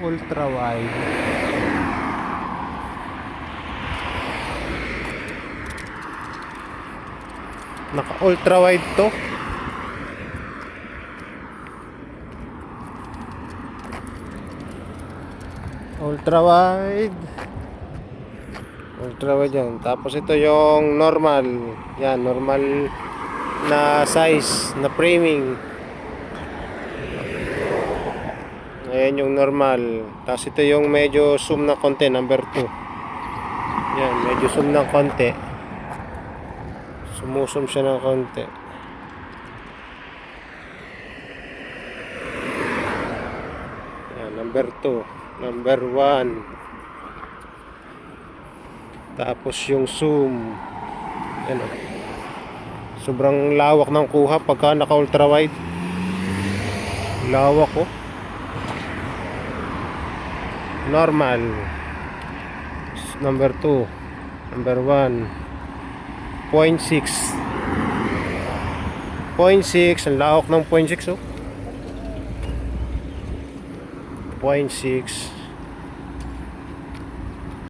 ultra wide. Naka ultra wide to. Ultra wide. Ultra wide yan. Tapos ito yung normal. Yan, normal na size na framing. Ayan yung normal. Tapos ito yung medyo zoom na konti, number 2. Yan, medyo zoom ng konti. Sumusum siya ng konti. Yan, number 2. Number 1. Tapos yung zoom. Yan o. Sobrang lawak ng kuha pagka naka ultra wide. Lawak oh. Normal. Number 2. Number 1. 0.6 0.6 ang lawak ng 0.6 oh 0.6